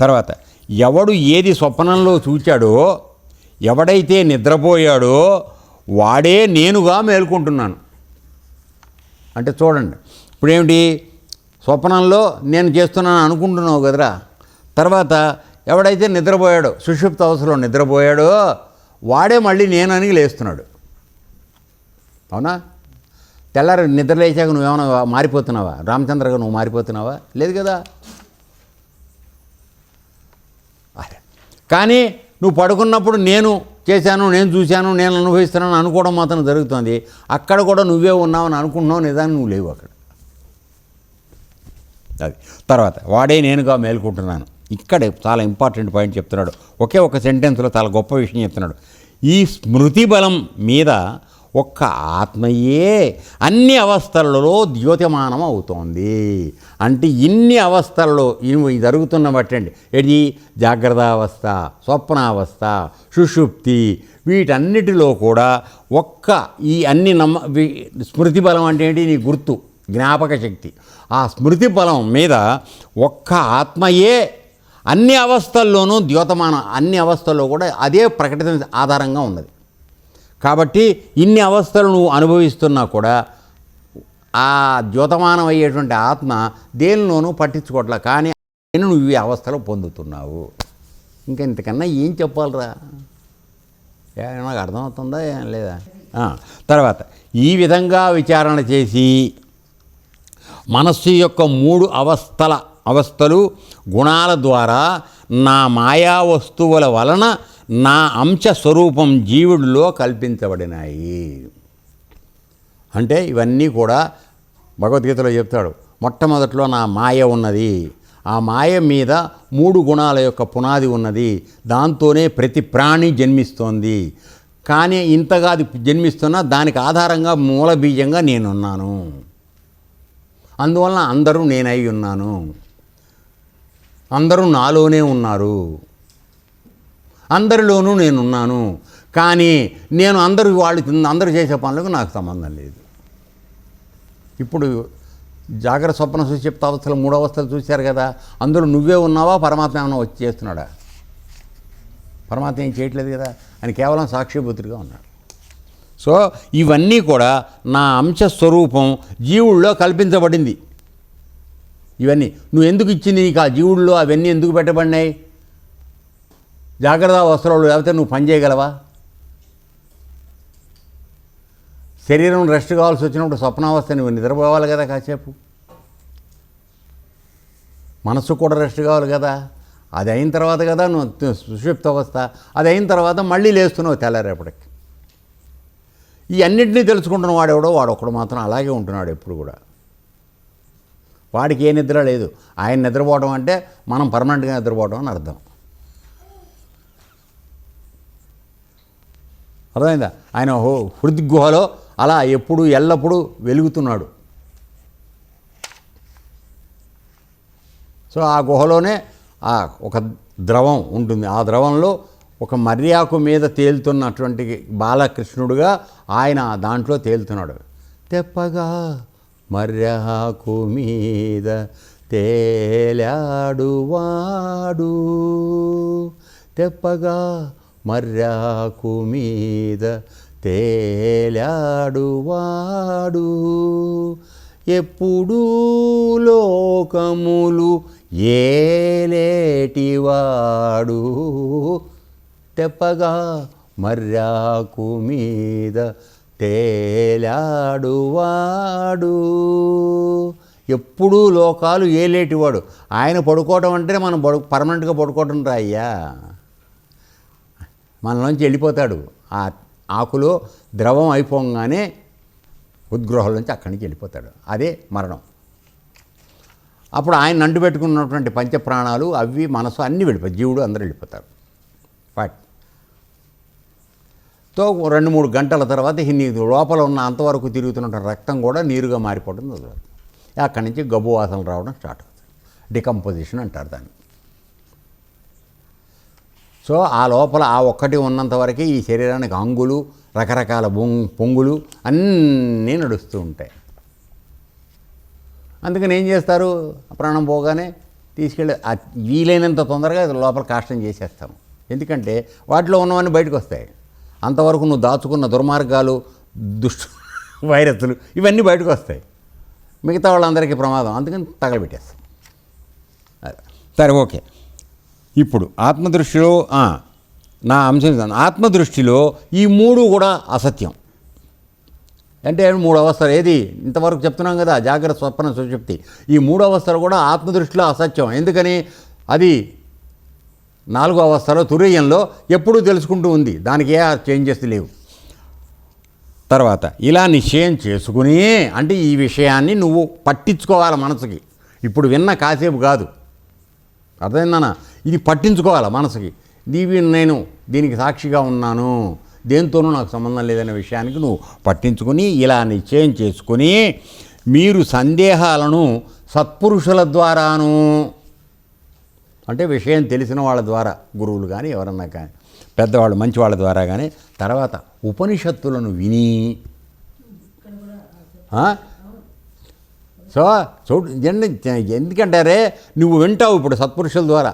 తర్వాత ఎవడు ఏది స్వప్నంలో చూచాడో ఎవడైతే నిద్రపోయాడో వాడే నేనుగా మేల్కొంటున్నాను. అంటే చూడండి ఇప్పుడేమిటి? స్వప్నంలో నేను చేస్తున్నాను అనుకుంటున్నావు కదరా. తర్వాత ఎవడైతే నిద్రపోయాడో సుషుప్త అవసరంలో నిద్రపోయాడో వాడే మళ్ళీ నేనని లేస్తున్నాడు. అవునా? తెల్లారి నిద్ర లేచాక నువ్వేమైనా మారిపోతున్నావా? రామచంద్రగా నువ్వు మారిపోతున్నావా? లేదు కదా. కానీ నువ్వు పడుకున్నప్పుడు నేను చేశాను నేను చూశాను నేను అనుభవిస్తున్నాను అనుకోవడం మాత్రం జరుగుతుంది. అక్కడ కూడా నువ్వే ఉన్నావని అనుకుంటున్నావు నిజాన్ని నువ్వు లేవు అక్కడ. అది. తర్వాత వాడే నేనుగా మేల్కుంటున్నాను. ఇక్కడే చాలా ఇంపార్టెంట్ పాయింట్ చెప్తున్నాడు. ఒకే ఒక సెంటెన్స్లో చాలా గొప్ప విషయం చెప్తున్నాడు. ఈ స్మృతి బలం మీద ఒక్క ఆత్మయే అన్ని అవస్థలలో ద్యోతమానం అవుతోంది. అంటే ఇన్ని అవస్థల్లో ఇవి జరుగుతున్న బట్టండి ఏది జాగ్రత్త అవస్థ స్వప్నావస్థ సుషుప్తి వీటన్నిటిలో కూడా ఒక్క ఈ అన్ని నమ్మ స్మృతి బలం అంటే ఏంటి? నీ గుర్తు జ్ఞాపక శక్తి. ఆ స్మృతి బలం మీద ఒక్క ఆత్మయే అన్ని అవస్థల్లోనూ ద్యోతమానం అన్ని అవస్థల్లో కూడా అదే ప్రకటన ఆధారంగా ఉన్నది. కాబట్టి ఇన్ని అవస్థలు నువ్వు అనుభవిస్తున్నా కూడా ఆ ద్యోతమానం అయ్యేటువంటి ఆత్మ దేనిలోనూ పట్టించుకోవట్లే కానీ నేను నువ్వు ఈ అవస్థలో పొందుతున్నావు. ఇంకా ఇంతకన్నా ఏం చెప్పాలరా? నాకు అర్థమవుతుందా? ఏం లేదా? తర్వాత ఈ విధంగా విచారణ చేసి మనస్సు యొక్క మూడు అవస్థల అవస్థలు గుణాల ద్వారా నా మాయా వస్తువుల వలన నా అంశ స్వరూపం జీవుడిలో కల్పించబడినాయి. అంటే ఇవన్నీ కూడా భగవద్గీతలో చెప్తాడు. మొట్టమొదట్లో నా మాయ ఉన్నది. ఆ మాయ మీద మూడు గుణాల యొక్క పునాది ఉన్నది. దాంతోనే ప్రతి ప్రాణి జన్మిస్తోంది. కానీ ఇంతగా అది జన్మిస్తున్నా దానికి ఆధారంగా మూల బీజంగా నేనున్నాను. అందువలన అందరూ నేనై ఉన్నాను. అందరూ నాలోనే ఉన్నారు. అందరిలోనూ నేనున్నాను. కానీ నేను అందరూ వాళ్ళు అందరూ చేసే పనులకు నాకు సంబంధం లేదు. ఇప్పుడు జాగ్రత్త స్వప్న సుషిప్త అవస్థలు మూడో అవస్థలు చూశారు కదా అందులో నువ్వే ఉన్నావా పరమాత్మ ఏమైనా వచ్చి చేస్తున్నాడా? పరమాత్మ ఏం చేయట్లేదు కదా ఆయన కేవలం సాక్షిభూతుడిగా ఉన్నాడు. సో ఇవన్నీ కూడా నా అంశ స్వరూపం జీవుల్లో కల్పించబడింది. ఇవన్నీ నువ్వు ఎందుకు ఇచ్చింది నీకు ఆ జీవుల్లో అవన్నీ ఎందుకు పెట్టబడినాయి? జాగ్రత్త అవసరాలు లేకపోతే నువ్వు పని చేయగలవా? శరీరం రెస్ట్ కావాల్సి వచ్చినప్పుడు స్వప్నావస్థ నువ్వు నిద్రపోవాలి కదా కాసేపు. మనసు కూడా రెస్ట్ కావాలి కదా. అది అయిన తర్వాత కదా నువ్వు సుషిప్త అవస్థ అది అయిన తర్వాత మళ్ళీ లేస్తున్నావు తెల్లారేపటికి. ఈ అన్నింటినీ తెలుసుకుంటున్న వాడెవడో వాడొక్కడు మాత్రం అలాగే ఉంటున్నాడు ఎప్పుడు కూడా. వాడికి ఏ నిద్ర లేదు. ఆయన నిద్రపోవడం అంటే మనం పర్మనెంట్గా నిద్రపోవడం అని అర్థం. అర్థమైందా? ఆయన హో హృద్గుహలో అలా ఎప్పుడు ఎల్లప్పుడూ వెలుగుతున్నాడు. సో ఆ గుహలోనే ఆ ఒక ద్రవం ఉంటుంది. ఆ ద్రవంలో ఒక మర్యాకు మీద తేలుతున్నటువంటి బాలకృష్ణుడుగా ఆయన దాంట్లో తేలుతున్నాడు. తెప్పగా మర్యాకు మీద తేలాడు వాడు. తెప్పగా మర్రాకు మీద తేలాడు వాడు ఎప్పుడూ లోకములు ఏలేటివాడు. తెప్పగా మర్రాకు మీద తేలాడు వాడు ఎప్పుడూ లోకాలు ఏలేటివాడు. ఆయన పడుకోవటం అంటే మనం పడు పర్మనెంట్గా పడుకోవటం రా అయ్యా. మనలోంచి వెళ్ళిపోతాడు. ఆ ఆకులో ద్రవం అయిపోగానే ఉద్గ్రహం నుంచి అక్కడి నుంచి వెళ్ళిపోతాడు. అదే మరణం. అప్పుడు ఆయన నండు పెట్టుకున్నటువంటి పంచప్రాణాలు అవి మనసు అన్నీ వెళ్ళిపోతాయి. జీవుడు అందరూ వెళ్ళిపోతారు. వాట్తో రెండు మూడు గంటల తర్వాత ఈ నీ లోపల ఉన్న అంతవరకు తిరుగుతున్న రక్తం కూడా నీరుగా మారిపోవడం మొదలవుతుంది. అక్కడి నుంచి గబ్బు వాసనలు రావడం స్టార్ట్ అవుతుంది. డికంపోజిషన్ అంటారు దాన్ని. సో ఆ లోపల ఆ ఒక్కటి ఉన్నంత వరకు ఈ శరీరానికి అంగులు రకరకాల పొంగులు అన్నీ నడుస్తూ ఉంటాయి. అందుకని ఏం చేస్తారు? ప్రాణం పోగానే తీసుకెళ్ళి వీలైనంత తొందరగా లోపల కాష్టం చేసేస్తాము ఎందుకంటే వాటిలో ఉన్నవన్నీ బయటకు వస్తాయి అంతవరకు నువ్వు దాచుకున్న దుర్మార్గాలు దుష్టు వైరస్లు ఇవన్నీ బయటకు వస్తాయి మిగతా వాళ్ళందరికీ ప్రమాదం. అందుకని తగలబెట్టేస్తాం. సరే ఓకే. ఇప్పుడు ఆత్మదృష్టిలో నా అంశం ఆత్మదృష్టిలో ఈ మూడు కూడా అసత్యం. అంటే మూడు అవస్థలు? ఏది? ఇంతవరకు చెప్తున్నాం కదా జాగ్రత్త స్వప్న సుషుప్తి ఈ మూడు అవస్థలు కూడా ఆత్మదృష్టిలో అసత్యం. ఎందుకని? అది నాలుగో అవస్థలో తురీయంలో ఎప్పుడూ తెలుసుకుంటూ ఉంది. దానికి ఏ చేంజెస్ లేవు. తర్వాత ఇలా నిశ్చయం చేసుకుని అంటే ఈ విషయాన్ని నువ్వు పట్టించుకోవాలి మనసుకి. ఇప్పుడు విన్న కాసేపు కాదు. అర్థమైందన్నా? ఇది పట్టించుకోవాలి మనసుకి? దీవి నేను దీనికి సాక్షిగా ఉన్నాను. దేంతోనూ నాకు సంబంధం లేదనే విషయానికి నువ్వు పట్టించుకుని ఇలా నిశ్చయం చేసుకుని మీరు సందేహాలను సత్పురుషుల ద్వారాను అంటే విషయం తెలిసిన వాళ్ళ ద్వారా గురువులు కానీ ఎవరన్నా కానీ పెద్దవాళ్ళు మంచి వాళ్ళ ద్వారా కానీ తర్వాత ఉపనిషత్తులను విని సో చూ ఎందుకంటారే? నువ్వు వింటావు ఇప్పుడు సత్పురుషుల ద్వారా.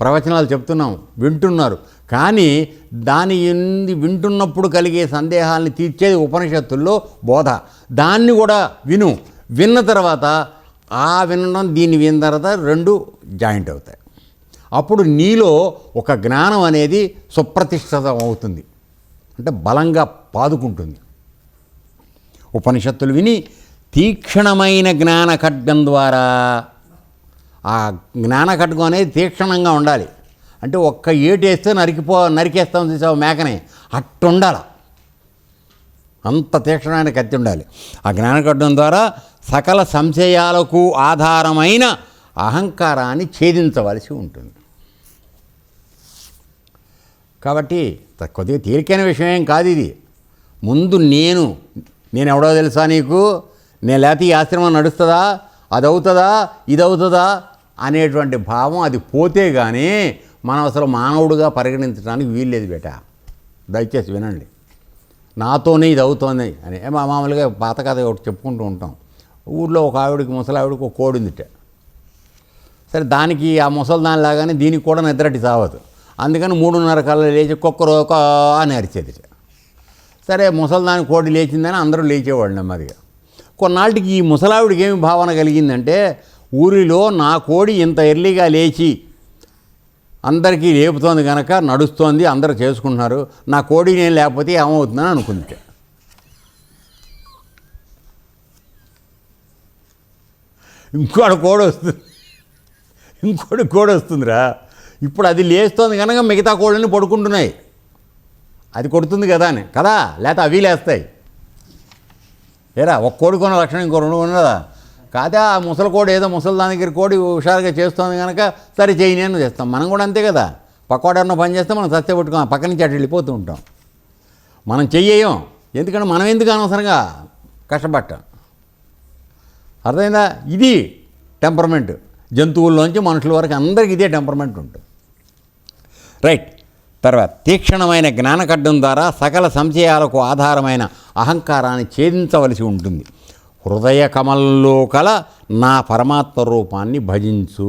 ప్రవచనాలు చెప్తున్నాం వింటున్నారు. కానీ దాని ఎందు వింటున్నప్పుడు కలిగే సందేహాల్ని తీర్చేది ఉపనిషత్తుల్లో బోధ. దాన్ని కూడా విను. విన్న తర్వాత ఆ వినడం దీన్ని విన్న తర్వాత రెండు జాయింట్ అవుతాయి. అప్పుడు నీలో ఒక జ్ఞానం అనేది సుప్రతిష్ఠితం అవుతుంది అంటే బలంగా పాదుకుంటుంది. ఉపనిషత్తులు విని తీక్షణమైన జ్ఞాన ఖడ్గం ద్వారా ఆ జ్ఞాన ఖడ్గం అనేది తీక్షణంగా ఉండాలి. అంటే ఒక్క ఏటు వేస్తే నరికిపో నరికేస్తాం చూసావు మేకని? అట్టుండాల. అంత తీక్షణమైన కత్తి ఉండాలి. ఆ జ్ఞాన ఖడ్గం ద్వారా సకల సంశయాలకు ఆధారమైన అహంకారాన్ని ఛేదించవలసి ఉంటుంది. కాబట్టి త- కొద్దిగా తేలికైన విషయం ఏం కాదు ఇది. ముందు నేను నేను ఎవడో తెలుసా నీకు? నేను లేకపోతే ఈ ఆశ్రమం నడుస్తుందా? అది అవుతుందా ఇది అవుతుందా అనేటువంటి భావం అది పోతే కానీ మనం అసలు మానవుడుగా పరిగణించడానికి వీల్లేదు బేట. దయచేసి వినండి. నాతోనే ఇది అవుతోంది అని. మా మామూలుగా పాత కథ ఒకటి చెప్పుకుంటూ ఉంటాం. ఊళ్ళో ఒక ఆవిడకి ముసలావిడికి ఒక కోడి ఉందిట. సరే దానికి ఆ ముసలి దానిలాగానే దీనికి కూడా నిద్రటి సావదు. అందుకని మూడున్నర కళ్ళ లేచి కుక్కరోక అని అరిచేది సరే ముసలిదాని కోడి లేచిందని అందరూ లేచేవాళ్ళు నెమ్మదిగా. కొన్నాళ్ళకి ఈ ముసలావిడికి ఏమి భావన కలిగిందంటే ఊరిలో నా కోడి ఇంత ఎర్లీగా లేచి అందరికీ లేపుతోంది కనుక నడుస్తోంది అందరు చేసుకుంటున్నారు. నా కోడి నేను లేకపోతే ఏమవుతుందని అనుకుంది ఇంకోటి కోడి వస్తుంది. ఇంకోటి కోడి వస్తుందిరా. ఇప్పుడు అది లేస్తోంది కనుక మిగతా కోళ్ళని పడుకుంటున్నాయి. అది కొడుతుంది కదా అని. కదా? లేకపోతే అవి లేస్తాయి. ఏరా ఒక కోడి కొన్న లక్షణం ఇంకో రెండు ఉన్నదా కాదా ఆ ముసలి కోడి ఏదో ముసలి దగ్గర కోడి హుషారుగా చేస్తుంది కనుక సరే చేయని నేను చేస్తాం. మనం కూడా అంతే కదా. పక్కోడన్న పని చేస్తే మనం సత్య పట్టుకోం పక్క నుంచి అటు వెళ్ళిపోతూ ఉంటాం. మనం చెయ్యం ఎందుకంటే మనం ఎందుకు అనవసరంగా కష్టపడటం అర్థమైందా? ఇది టెంపర్మెంట్. జంతువుల్లోంచి మనుషుల వరకు అందరికి ఇదే టెంపర్మెంట్ ఉంటుంది. రైట్. తర్వాత తీక్షణమైన జ్ఞానకడ్డం ద్వారా సకల సంశయాలకు ఆధారమైన అహంకారాన్ని ఛేదించవలసి ఉంటుంది. హృదయ కమల్లో కల నా పరమాత్మ రూపాన్ని భజించు.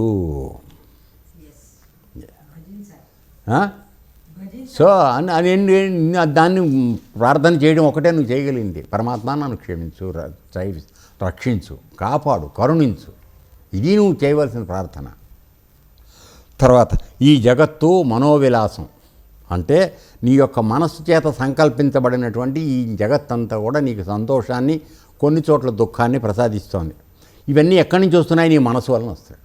సో అని అది దాన్ని ప్రార్థన చేయడం ఒకటే నువ్వు చేయగలిగింది. పరమాత్మ నన్ను క్షమించు రక్షించు కాపాడు కరుణించు. ఇది నువ్వు చేయవలసిన ప్రార్థన. తర్వాత ఈ జగత్తు మనోవిలాసం. అంటే నీ యొక్క మనస్సు చేత సంకల్పించబడినటువంటి ఈ జగత్తంతా కూడా నీకు సంతోషాన్ని కొన్ని చోట్ల దుఃఖాన్ని ప్రసాదిస్తోంది. ఇవన్నీ ఎక్కడి నుంచి వస్తున్నాయి? నీ మనసు వలన వస్తాయి